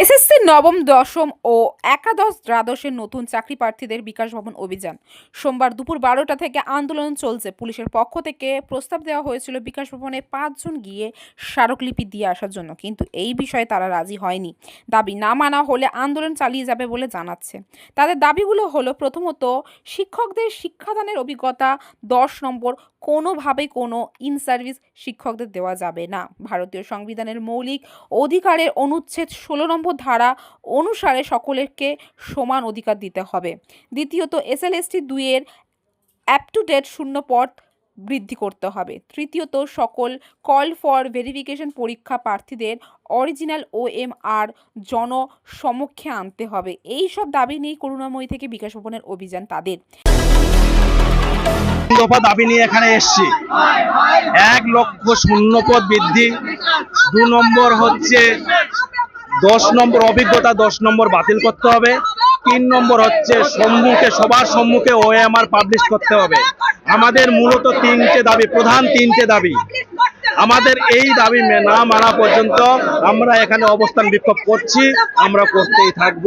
SSC নবম, দশম ও একাদশ দ্বাদশের নতুন চাকরি প্রার্থীদের বিকাশ ভবন অভিযান। সোমবার দুপুর বারোটা থেকে আন্দোলন চলছে। পুলিশের পক্ষ থেকে প্রস্তাব দেওয়া হয়েছিল বিকাশ ভবনে পাঁচজন গিয়ে স্মারকলিপি দিয়ে আসার জন্য, কিন্তু এই বিষয়ে তারা রাজি হয়নি। দাবি না মানা হলে আন্দোলন চালিয়ে যাবে বলে জানাচ্ছে। তাদের দাবিগুলো হলো, প্রথমত, শিক্ষকদের শিক্ষাদানের অভিজ্ঞতা দশ নম্বর, কোনোভাবে কোনো ইন সার্ভিস শিক্ষকদের দেওয়া যাবে না। ভারতীয় সংবিধানের মৌলিক অধিকারের অনুচ্ছেদ ষোলো নম্বর ধারা অনুসারে সকলকে সমান অধিকার দিতে হবে। দ্বিতীয়ত, এসএলএসটি দুইয়ের অ্যাপ টু ডেট শূন্য পদ বৃদ্ধি করতে হবে। তৃতীয়ত, সকল কল ফর ভেরিফিকেশন পরীক্ষা প্রার্থীদের অরিজিনাল ও এম আর জনসমক্ষে আনতে হবে। এই সব দাবি নিয়ে করুণাময়ী থেকে বিকাশ ভবনের অভিযান তাদের। দাবি নিয়ে এখানে এসছি। এক লক্ষ শূন্য পদ বৃদ্ধি। দু নম্বর হচ্ছে দশ নম্বর অভিজ্ঞতা, দশ নম্বর বাতিল করতে হবে। তিন নম্বর হচ্ছে সম্মুখে, সবার সম্মুখে ওএমআর পাবলিশ করতে হবে। আমাদের মূলত তিনটে দাবি, প্রধান তিনটে দাবি। আমাদের এই দাবি না মানা পর্যন্ত আমরা এখানে অবস্থান বিক্ষোভ করছি, আমরা করতেই থাকব।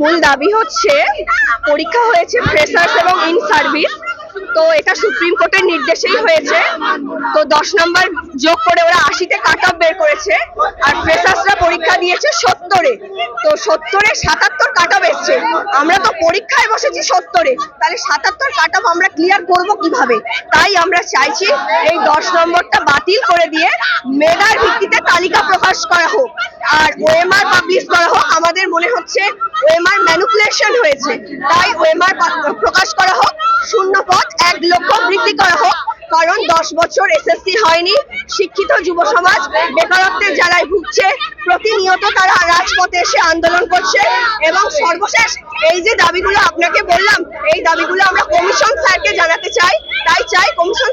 মূল দাবি হচ্ছে, পরীক্ষা হয়েছে ফ্রেশার্স এবং ইন সার্ভিস তো এটা সুপ্রিম কোর্টের নির্দেশেই হয়েছে। তো দশ নম্বর যোগ করে ওরা আশিতে কাট অফ বের করেছে। আর ফ্রেশার্সরা পরীক্ষা দিয়েছে সত্তরে। তো সত্তরে সাতাত্তর কাট অফ এসছে। আমরা তো পরীক্ষায় বসেছি সত্তরে। তাহলে সাতাত্তর কাট অফ আমরা ক্লিয়ার করব কীভাবে? তাই আমরা চাইছি এই দশ নম্বরটা বাতিল করে দিয়ে মেধার ভিত্তিতে তালিকা প্রকাশ করা হোক। আর ওএমআর পাবলিশ করা হোক। আমাদের মনে হচ্ছে ওএমআর ম্যানুপুলেশন হয়েছে। তাই ওএমআর প্রকাশ করা হোক শূন্য পদ এক লক্ষ বৃদ্ধি করা হোক কারণ দশ বছর এসএসসি হয়নি। শিক্ষিত যুব সমাজ বেকারত্বের জ্বালায় ভুগছে। প্রতিনিয়ত তারা রাজপথে এসে আন্দোলন করছে এবং সর্বশেষ এই যে দাবিগুলো আপনাকে বললাম, এই দাবিগুলো আমরা কমিশন স্যারকে জানাতে চাই। তাই চাই কমিশন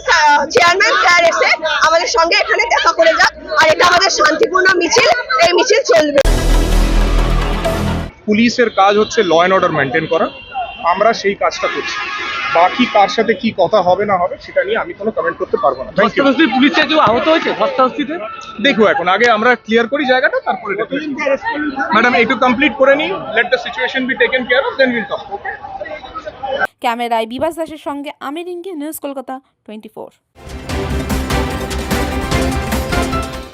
চেয়ারম্যান স্যার এসে আমাদের সঙ্গে এখানে দেখা করে যাক আর এটা আমাদের শান্তিপূর্ণ মিছিল, এই মিছিল চলবে। পুলিশের কাজ হচ্ছে ল অ্যান্ড অর্ডার মেনটেন করা। আমরা সেই কাজটা করছি। বাকি কার সাথে কি কথা হবে না হবে সেটা নিয়ে আমি কোনো কমেন্ট করতে পারব না। পুলিশে কেউ আহত হয়েছে? ধস্তাধস্তিতে দেখো এখন আগে আমরা ক্লিয়ার করি জায়গাটা তারপরে ম্যাডাম একটু কমপ্লিট করে নিই let the situation be taken care of then will talk okay ক্যামেরায় বিভাস দাসের সঙ্গে Amir Rinki news Kolkata twenty four